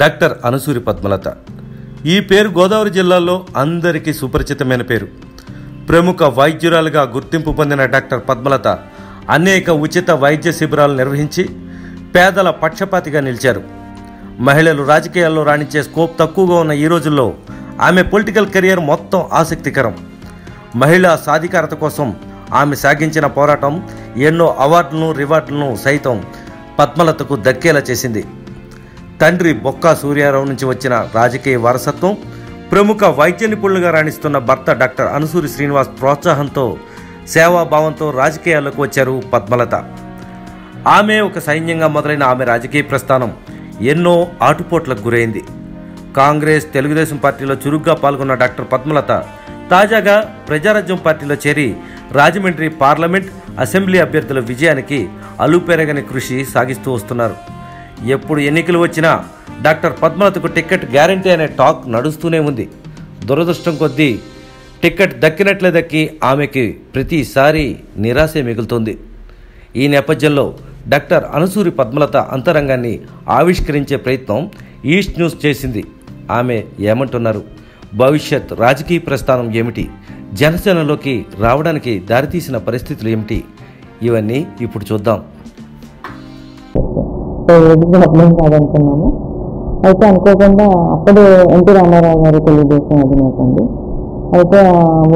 Doctor Anasuri Padmalatha. ఈ పేరు గోదావరి జిల్లాలో అందరికీ సుపరిచితమైన పేరు. ప్రముఖ వైద్యురాలుగా గుర్తింపు పొందిన డాక్టర్ పద్మలత అనేక ఉచిత వైద్య శిబిరాలు నిర్వహించి పేదల పక్షపాతిగా నిలిచారు. మహిళలు రాజకీయాల్లో రాణించే స్కోప్ తక్కువగా ఉన్న ఈ రోజుల్లో ఆమె పొలిటికల్ కెరియర్ మొత్తం ఆసక్తికరం. మహిళా సాధికారత కోసం ఆమె సాగించిన పోరాటం ఎన్నో అవార్డులను రివార్డులను సైతం పద్మలతకు దక్కేలా చేసింది. తండ్రి బొక్కా సూర్యారావు నుంచి వచ్చిన రాజకీయ వారసత్వం ప్రముఖ వైద్య నిపుణులుగా రాణిస్తున్న భర్త డాక్టర్ అనుసూరి శ్రీనివాస్ ప్రోత్సాహంతో సేవాభావంతో రాజకీయాల్లోకి వచ్చారు పద్మలత. ఆమె ఒక సైన్యంగా మొదలైన ఆమె రాజకీయ ప్రస్థానం ఎన్నో ఆటుపోట్లకు గురైంది. కాంగ్రెస్ తెలుగుదేశం పార్టీలో చురుగ్గా పాల్గొన్న డాక్టర్ పద్మలత తాజాగా ప్రజారాజ్యం పార్టీలో చేరి రాజమండ్రి పార్లమెంట్ అసెంబ్లీ అభ్యర్థుల విజయానికి అలుపెరగని కృషి సాగిస్తూ వస్తున్నారు. ఎప్పుడు ఎన్నికలు వచ్చినా డాక్టర్ పద్మనాథ్కు టికెట్ గ్యారంటీ అనే టాక్ నడుస్తూనే ఉంది. దురదృష్టం కొద్దీ టికెట్ దక్కినట్లే దక్కి ఆమెకి ప్రతిసారి నిరాశే మిగులుతుంది. ఈ నేపథ్యంలో డాక్టర్ అనసూరి పద్మలత అంతరంగాన్ని ఆవిష్కరించే ప్రయత్నం ఈస్ట్ న్యూస్ చేసింది. ఆమె ఏమంటున్నారు? భవిష్యత్ రాజకీయ ప్రస్థానం ఏమిటి? జనసేనలోకి రావడానికి దారితీసిన పరిస్థితులు ఏమిటి? ఇవన్నీ ఇప్పుడు చూద్దాం. ఏది డబ్బులు కాదనుకున్నాము అయితే అనుకోకుండా అప్పుడు ఎన్టీ రామారావు గారు తెలుగుదేశం అధినేత అండి అయితే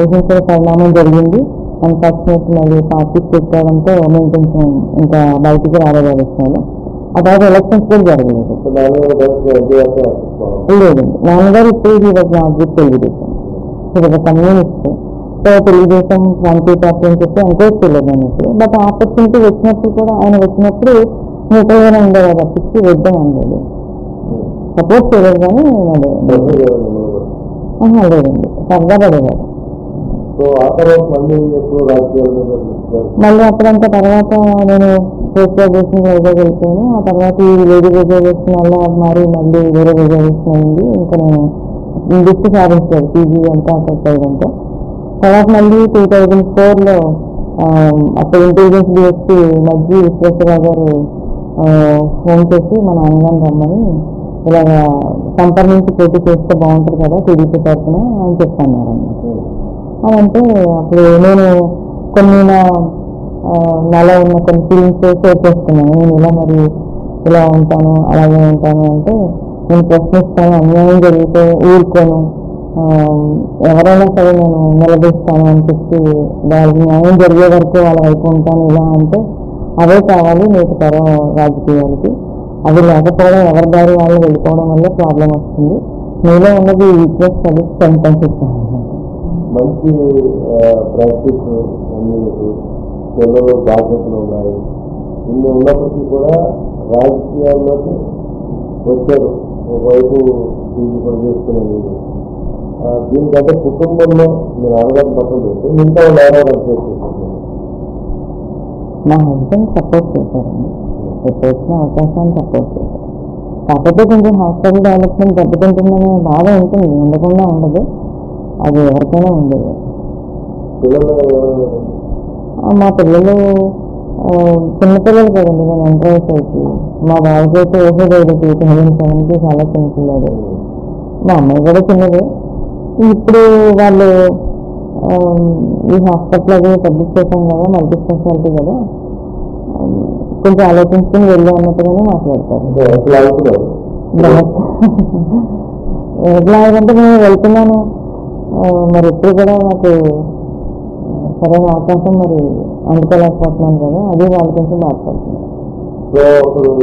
ఊహించిన పరిణామం జరిగింది. అన్ఫార్చునేట్ మళ్ళీ పార్టీకి పెట్టడంతో మేము కొంచెం ఇంకా బయటికి రాలేదు ఆ విషయంలో ఆ తర్వాత ఎలక్షన్స్ కూడా జరగలేదు లేదండి నాన్నగారు ఇప్పుడు ఈ వాజ్ నాట్ విత్ తెలుగుదేశం. ఇది కమ్యూనిస్ట్. సో తెలుగుదేశం ఫ్రంటీ పార్టీ అని చెప్పి ఎంకరేజ్ చేయలేదు అన్నట్టు. బట్ ఆపర్చునిటీ వచ్చినప్పుడు కూడా ఆయన వచ్చినప్పుడు ముప్పై వేలు ఉండే కదా పిచ్చి వద్దాం అనలేదు సపోర్ట్ చేయలేదు కానీ నేను ఆహా, లేదండి సరదా పడేవారు మళ్ళీ అప్పుడంతా తర్వాత నేను పోస్ట్ గ్రాడ్యుయేషన్ వైజాగ్ వెళ్ళిపోయాను ఆ తర్వాత ఈ లేడీ రిజర్వేషన్ వల్ల మరి మళ్ళీ వేరే రిజర్వేషన్ అయింది ఇంకా నేను దృష్టి సాధించాను పీజీ అంతా అక్కడ అంతా తర్వాత మళ్ళీ టూ థౌజండ్ ఫోర్లో అప్పుడు ఇంటెలిజెన్స్ డిఎస్పీ మధ్య విశ్వేశ్వరరావు గారు ఫోన్ చేసి మా నాన్నగారిని రమ్మని ఇలాగ సంప్రదించి పోటీ చేస్తే బాగుంటుంది కదా టీడీపీ తరఫున అని చెప్పాను అన్నమాట. అని అంటే అప్పుడు నేను కొన్ని నా నాలో ఉన్న కొన్ని ఫీలింగ్స్ షేర్ చేస్తున్నాను నేను ఇలా మరి ఇలా ఉంటాను అలాగే ఉంటాను అంటే నేను ప్రశ్నిస్తాను అన్యాయం జరిగితే ఊరుకోను ఎవరైనా సరే నేను నిలదీస్తాను అని చెప్పి వాళ్ళకి న్యాయం జరిగే వరకు వాళ్ళ వైపు ఉంటాను ఇలా అంటే అవే కావాలి నేటి తరం రాజకీయానికి. అవి లేకపోవడం ఎవరి దారి వాళ్ళు వెళ్ళిపోవడం వల్ల ప్రాబ్లం వస్తుంది. మీలో ఉన్నది వీక్నెస్ అది స్ట్రెంత్ మంచి ప్రాక్టీస్ పిల్లలు బాధ్యతలు ఉన్నాయి. ఇన్ని ఉన్నప్పటికీ కూడా రాజకీయాల్లోకి వచ్చారు. ఒకవైపు దీన్ని కూడా మీరు దీనికంటే కుటుంబంలో మీరు నాన్నగారిని పక్కన పెడితే మిగతా వాళ్ళు ఎవరో ఫేస్ మా హస్బెండ్ సపోర్ట్ చేశారండి. ఎప్పుడు వచ్చిన అవకాశాన్ని సపోర్ట్ చేశారు. కాకపోతే కొంచెం హాస్పిటల్ డెవలప్మెంట్ దెబ్బతింటుందనే బాధ ఉంటుంది. ఉండకుండా ఉండదు. అది ఎవరికైనా ఉండేది. మా పిల్లలు చిన్నపిల్లలు కదండి. నేను ఎంటర్ అయ్యేసరికి మా బాబుకి అయితే ఓహో లేదు టూ థౌజండ్ సెవెన్కి చాలా చిన్నపిల్లాడు మా అమ్మాయి కూడా చిన్నదే. ఇప్పుడు వాళ్ళు ఈ హాస్పిటల్ అది చేశాం కదా మల్టీ స్పెషాలిటీ కదా. ఆ, కొంచెం ఆలోచించుకుని వెళ్ళు అన్నట్టుగానే మాట్లాడతారు. ఎట్లా అంటే నేను వెళ్తున్నాను. మరి ఎప్పుడు కూడా నాకు సరైన అవకాశం మరి అందుకోలేకపోతున్నాను కదా అది వాళ్ళు కొంచెం అప్పుడు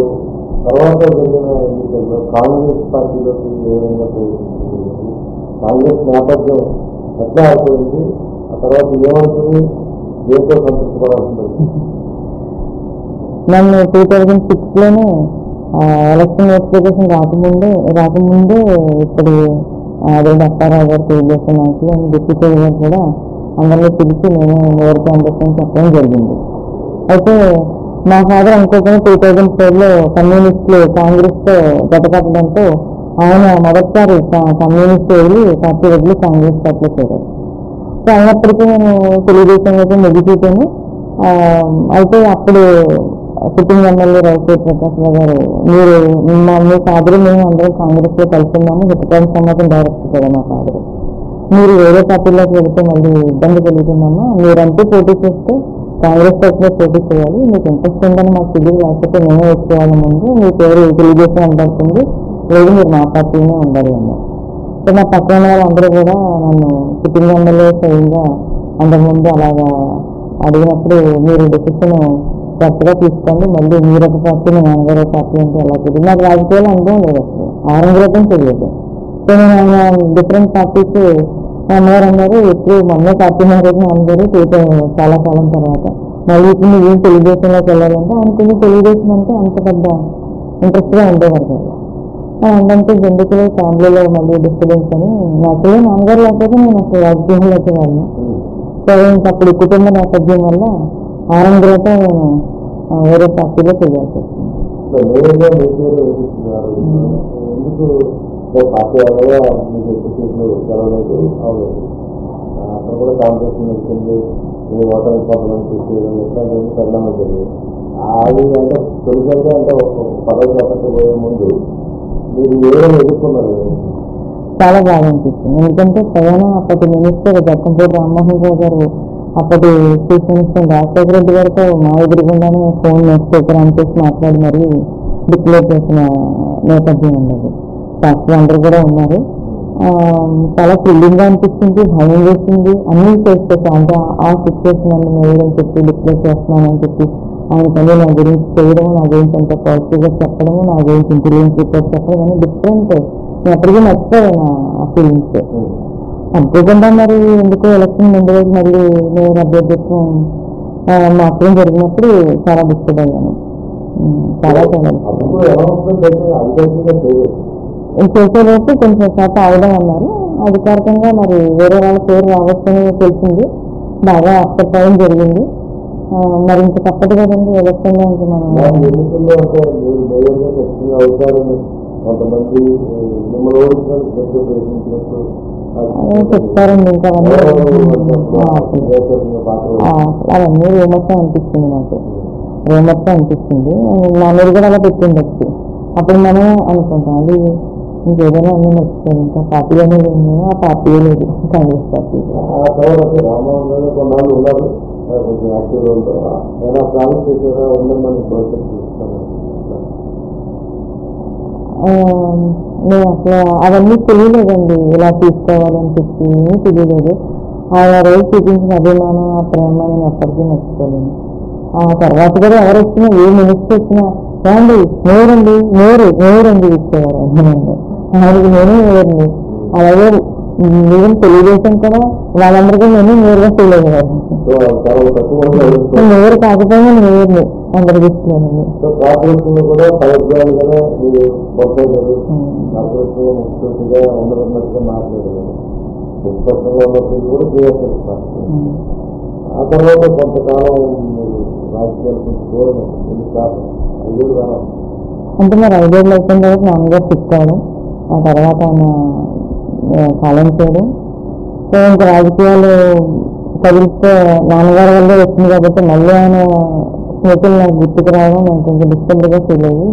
తర్వాత జరిగిన ఎన్నికల్లో కాంగ్రెస్ పార్టీలోకి ఏ విధంగా ప్రవేశించింది కాంగ్రెస్ నేపథ్యం ఎట్లా అయిపోయింది ఆ తర్వాత ఏమవుతుంది దేంతో సంతృప్తి నన్ను టూ థౌజండ్ సిక్స్లోనే ఎలక్షన్ నోటిఫికేషన్ రాకముందే రాకముందే ఇప్పుడు అదే అప్పారావు గారు తెలుగుదేశం నాయకులు అండ్ డిప్యూటీ గారు కూడా అందరినీ పిలిచి నేను ఓవర్ క్యాంపస్ అని చెప్పడం జరిగింది. అయితే మా ఫాదర్ అనుకోకుండా టూ థౌజండ్ ఫోర్లో కమ్యూనిస్టులు కాంగ్రెస్తో జతకట్టడంతో ఆయన మొదటిసారి కమ్యూనిస్ట్ వెళ్ళి పార్టీ వదిలి కాంగ్రెస్ పార్టీలో చేరారు. సో అయినప్పటికీ నేను తెలుగుదేశం అయితే ముగిసిపోయాను అయితే అప్పుడు సిట్టింగ్ ఎమ్మెల్యే రవికేట్ ప్రకాశ్రావు గారు మీరు మీ ఫాదర్ మేము అందరం కాంగ్రెస్లో కలుసుకున్నాము కలిసి సమాజం డైరెక్టర్ కదా మా ఫాదర్. మీరు వేరే పార్టీలోకి వెళితే మళ్ళీ ఇబ్బంది కలుగుతుందమ్మా. మీరంటూ పోటీ చేస్తే కాంగ్రెస్ తరఫున పోటీ చేయాలి. మీకు ఇంట్రెస్ట్ ఉందని మాకు తెలియదు. లేకపోతే మేమే వచ్చేవాళ్ళ ముందు మీ పేరు తెలుగుదేశం ఉండవుతుంది లేదు మీరు నా పార్టీనే ఉండాలి అన్నారు సో నా పక్కన వాళ్ళందరూ కూడా నన్ను సిట్టింగ్ ఎమ్మెల్యే స్వయంగా అందరి ముందు అలాగా అడిగినప్పుడు మీరు డెసిషన్ కరెక్ట్గా తీసుకోండి మళ్ళీ మీరు ఒక పార్టీ మీ నాన్నగారు ఒక పార్టీ అంటే ఎలా తెలియదు. నాకు రాజకీయాలు అనుభవం లేదు అసలు. ఆరంగ్రతం తెలియదు. సో నేను డిఫరెంట్ పార్టీస్ మా అమ్మగారు అన్నారు ఎప్పుడు మొన్న పార్టీ మ్యారేజ్ అందరూ చాలా కాలం తర్వాత. మళ్ళీ ఇప్పుడు నువ్వు ఏం తెలుగుదేశంలోకి వెళ్ళాలంటే అనుకుని తెలుగుదేశం అంటే అంత పెద్ద ఇంట్రెస్ట్గా ఉండేవారు కదా. అంటే ఎందుకు ఫ్యామిలీలో మళ్ళీ డిస్టర్బెన్స్ అని నాకు నాన్నగారు లేకపోతే నేను అసలు రాజకీయంలోకి వెళ్ళను సో ఇంకా అప్పుడు కుటుంబ నేపథ్యం వల్ల ఆరంగ్రత నేను ఆ, వేరే పార్టీలో చేయాల్సి వచ్చింది అది అంటే తొలిసారిగా అంటే పదవి చేపట్టబోయే ముందు ఎదుర్కొన్నారు చాలా బాగా అనిపిస్తుంది. ఎందుకంటే స్వయాన అప్పటి మినిస్టర్ జక్కంపూడి రామ్మోహన్ రావు గారు అప్పటి చీఫ్ మినిస్టర్ రాజశేఖర రెడ్డి గారితో మా ఎదురుగుండానే ఫోన్ స్పీకర్ ఆన్ చేసి మాట్లాడి మరీ డిక్లేర్ చేసిన నేపథ్యం ఉండదు సాక్షులు అందరూ కూడా ఉన్నారు. ఆ, చాలా థ్రిల్లింగ్ అనిపిస్తుంది భయం వేసింది అన్ని చేసేసాం అంటే ఆ- ఆ సిచ్యువేషన్ అన్ని మేయడం చెప్పి డిక్లేర్ చేస్తున్నానని చెప్పి ఆయన పని నా గురించి చేయడం నా గురించి అంత పాజిటివ్గా చెప్పడము నా గురించి ఇంటెలిజెన్స్ రిపోర్ట్ చెప్పడం అని డిఫరెంట్ నేను ఎప్పటికీ మర్చిపోయాను నా ఫీలింగ్స్ అనుకోకుండా మరి ఎందుకో ఎలక్షన్ ముందు రోజు మళ్ళీ నేను అభ్యర్థిత్వం మాత్రం జరిగినప్పుడు చాలా డిస్టర్బ్ అయ్యాను. చాలా చాలా చేసేలోపు కొంచెం శాతం అవడం అన్నారు. అధికారికంగా మరి వేరే వాళ్ళ పేరు రావచ్చని తెలిసింది. బాగా అప్సెట్ టైం జరిగింది. మరి ఇంక తప్పదు కదండి ఎలక్షన్లో ఇంక మనం చెప్తారండి ఇంకా అవన్నీ రూమర్స్ అనిపించింది నాకు. రూమర్స్ అనిపించింది నా మీద కూడా అలా పెట్టిండొచ్చు. అప్పుడు మనం అనుకుంటాం అది ఇంకేదైనా అన్నీ మర్చిపోయాను ఇంకా పార్టీ అనేది ఆ పార్టీ లేదు కాంగ్రెస్ పార్టీ. కొంచెం యాక్టివ్గా ఉంటారా ఎలా ప్రామిస్ చేసేదా ఉండమని ప్రాజెక్ట్ చూస్తాను ఆ, నేను అసలు అవన్నీ తెలియలేదండి. ఇలా తీసుకోవాలని చెప్పి తెలియలేదు. ఆ రోజు చూపించిన అభిమానం ఆ ప్రేమ నేను ఎప్పటికీ మర్చిపోలేను. ఆ తర్వాత కూడా ఎవరు వచ్చినా ఏ మినిస్టర్ వచ్చినా ఏమండి నోరండి నోరు నోరండి ఇచ్చేవారు ఆయన ఆయనకి నేనే మేరండి అలాగే ఈవెన్ తెలుగుదేశం కూడా వాళ్ళందరికీ నేను నేరుగా ఫీల్ అయ్యేవారు మేరు కాకపోయినా నేరుని అందరి దృష్టిలోనండి సో కార్పొరేషన్ కూడా ఫైర్ గానే మీరు కొనసాగారు కార్పొరేషన్ ముఖ్యమంత్రిగా ఉండదన్నట్టుగా మాట్లాడారు. ముఖ్యపక్షంగా ఉన్నప్పుడు కూడా క్రియాకరిస్తారు ఆ తర్వాత కొంతకాలం దూరం కాదు? అంటే మరి ఐదేళ్ళు అయిపోయిన తర్వాత నాన్నగారు తిట్టాడు ఆ తర్వాత ఆయన ఆ, కాలం చేయడం. సో ఇంకా రాజకీయాలు కదిలిస్తే నాన్నగారి వల్లే వచ్చింది కాబట్టి మళ్ళీ ఆయన స్నేహితులు నాకు గుర్తుకు రావడం నేను కొంచెం డిస్టర్బ్గా ఫీల్ అయ్యి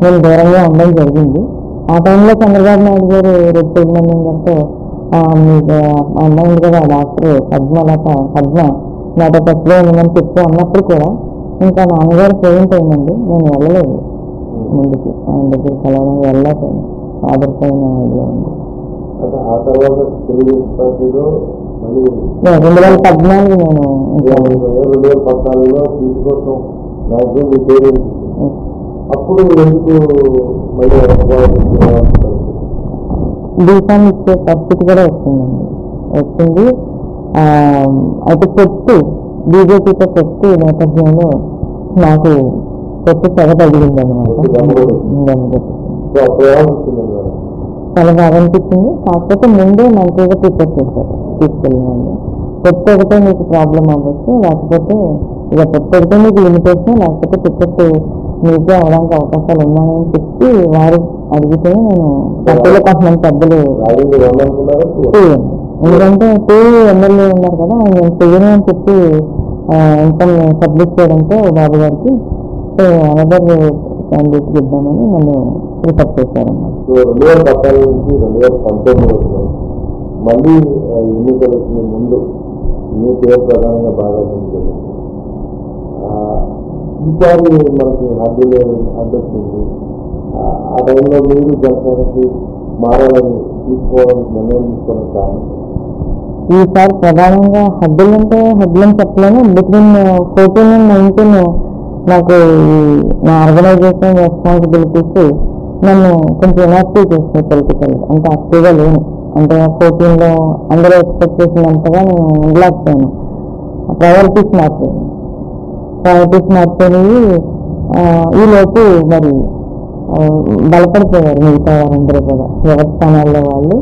నేను దూరంగా ఉండడం జరిగింది. ఆ టైంలో చంద్రబాబు నాయుడు గారు రెడ్డి సుబ్రహ్మణ్యం గారితో మీకు అమ్మాయి ఉంది కదా డాక్టర్ పద్మలత పద్మ నాతో టచ్లో ఉందని చెప్తూ అన్నప్పుడు కూడా ఇంకా నాన్నగారు పేరెంట్ అయిందండి నేను వెళ్ళలేదు. ముందుకి ఆయన దగ్గర కలవడం వెళ్ళలేకపోయాను ఫాదర్ పైన ఐడియా ఉంది. ఆ తర్వాత పార్టీలో నేను రెండు వేల పద్నాలుగు రెండు వేల పద్నాలుగులో సీటు కోసం మ్యాక్సిమం మీ పేరు వినిపించింది. అప్పుడు ఎందుకు మళ్ళీ బీఫామ్ ఇచ్చే పరిస్థితి కూడా వచ్చిందండి. వచ్చింది. అయితే పొత్తు బీజేపీతో పొత్తు నేపథ్యంలో నాకు పొత్తు తెగ తగిలింది అనమాట చాలా బాగా అనిపించింది. కాకపోతే ముందే మంచిగా ప్రిపేర్ చేశారు. తీసుకెళ్ళినండి పొత్తు ఒకటే మీకు ప్రాబ్లం అవ్వచ్చు. లేకపోతే ఇక పొత్తు ఒకటే మీకు లిమిటేషన్ లేకపోతే టికెట్ మీకే అవడానికి అవకాశాలు ఉన్నాయని చెప్పి వారు అడిగితే నేను పార్టీలో కొంతమంది పెద్దలు ఎందుకంటే టూ ఎమ్మెల్యే ఉన్నారు కదా ఆయన నేను చెయ్యను అని చెప్పి ఇన్కమ్ సబ్మిట్ చేయడంతో బాబు గారికి నెక్స్ట్ అనదర్ క్యాండిడేట్కి ఇద్దామని నన్ను ప్రిఫర్ చేశారన్నమాట. సో రెండు వేల పద్నాలుగు నుంచి రెండు వేల పంతొమ్మిది మళ్ళీ ఎన్నికలకి ముందు మీ పేరు ప్రధానంగా బాగా ఉంటుంది ఈసారి మనకి హద్దు అడ్డొచ్చింది ఆ, టైంలో మీరు జనసేనకి మారాలని తీసుకోవడం నిర్ణయం తీసుకోవడం కారణం. ఈసారి ప్రధానంగా హద్దులు అంటే హద్దులు అని చెప్పలేను బిట్వీన్ ఫోర్టీన్ అండ్ నైన్టీన్ నాకు నా ఆర్గనైజేషన్ రెస్పాన్సిబిలిటీస్ నన్ను కొంచెం యాక్టివ్ చేసిన పొలిటికల్ అంటే యాక్టివ్గా లేను. అంటే ఫోర్టీన్లో అందరూ ఎక్స్పెక్ట్ చేసినంతగా నేను ఉండలేకపోయాను. ప్రయారిటీస్ మారిపోయాను ప్రయారిటీస్ మారిపోయి ఈ లోపు మరి బలపడిపోయారు మిగతా వారందరూ కూడా. ఎవరి స్థానాల్లో వాళ్ళు.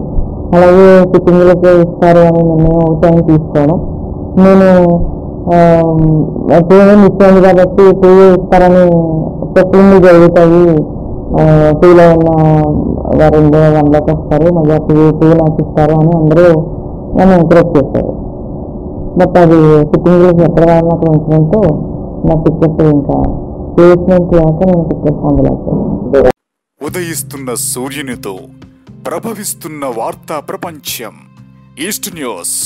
అలాగే సిట్టింగ్లకే ఇస్తారు అని నిర్ణయం ఒకటి ఆయన తీసుకోవడం. నేను పేమెంట్ ఇస్తుంది కాబట్టి పే ఇస్తారని చెప్పింది జరుగుతాయి. పేలో ఉన్న వారు అందులోకి వస్తారు. మళ్ళీ పే టూ నాకు ఇస్తారు అని అందరూ నన్ను ఎంకరేజ్ చేశారు. బట్ అది సిట్టింగ్లకి ఎక్కడ వాళ్ళని నాకు ఉంచడంతో నా టికెట్ ఇంకా ప్లేస్మెంట్ లేక నేను టికెట్ పొందలేదు ఉదయిస్తున్న సూర్యునితో ప్రభవిస్తున్న వార్తా ప్రపంచం ఈస్ట్ న్యూస్